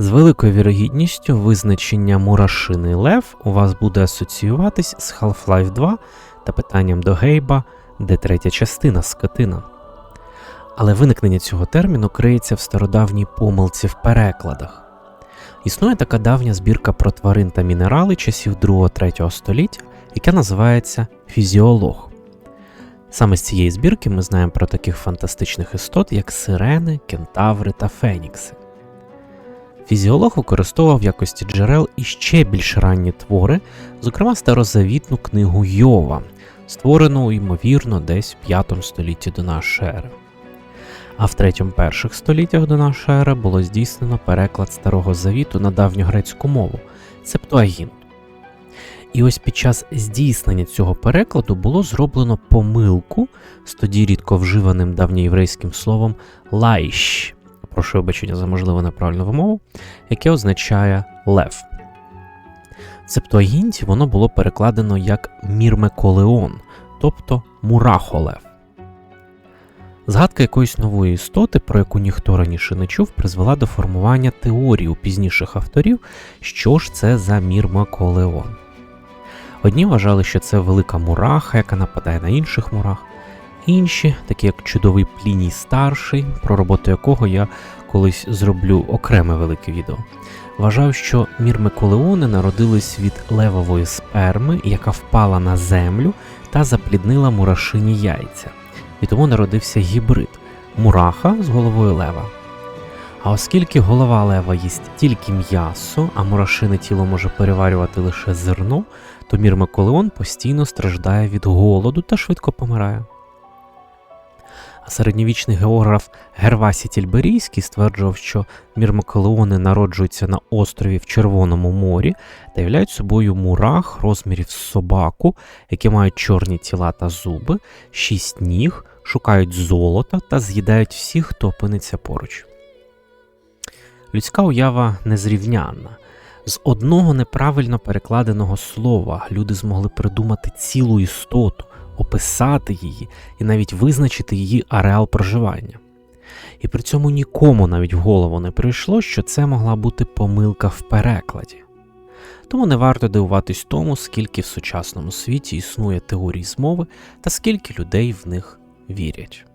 З великою вірогідністю визначення мурашиний лев у вас буде асоціюватись з Half-Life 2 та питанням до Гейба, де третя частина скотина. Але виникнення цього терміну криється в стародавній помилці в перекладах. Існує така давня збірка про тварин та мінерали часів 2-3 століття, яка називається Фізіолог. Саме з цієї збірки ми знаємо про таких фантастичних істот, як сирени, кентаври та фенікси. Фізіолог використовував в якості джерел іще більш ранні твори, зокрема старозавітну книгу Йова, створену, ймовірно, десь в 5 столітті до нашої ери. А в 3-1 століттях до нашої ери було здійснено переклад Старого Завіту на давньогрецьку мову Септуагінт. І ось під час здійснення цього перекладу було зроблено помилку з тоді рідко вживаним давньоєврейським словом лайщ, прошу вибачення за можливо неправильну вимову, яке означає лев. Септуагінті воно було перекладено як Мірмеколеон, тобто Мурахолев. Згадка якоїсь нової істоти, про яку ніхто раніше не чув, призвела до формування теорії у пізніших авторів, що ж це за Мірмеколеон. Одні вважали, що це велика мураха, яка нападає на інших мурах. Інші, такі як чудовий Пліній старший, про роботу якого я колись зроблю окреме велике відео, вважав, що мірмеколеони народились від левової сперми, яка впала на землю та запліднила мурашині яйця. І тому народився гібрид мураха з головою лева. А оскільки голова лева їсть тільки м'ясо, а мурашине тіло може переварювати лише зерно, то Мірмеколеон постійно страждає від голоду та швидко помирає. Середньовічний географ Гервасій Тільберійський стверджував, що мірмеколеони народжуються на острові в Червоному морі та являють собою мурах розмірів собаку, які мають чорні тіла та зуби, шість ніг, шукають золота та з'їдають всіх, хто опиниться поруч. Людська уява незрівнянна. З одного неправильно перекладеного слова люди змогли придумати цілу істоту, описати її і навіть визначити її ареал проживання. І при цьому нікому навіть в голову не прийшло, що це могла бути помилка в перекладі. Тому не варто дивуватись тому, скільки в сучасному світі існує теорій змови та скільки людей в них вірять.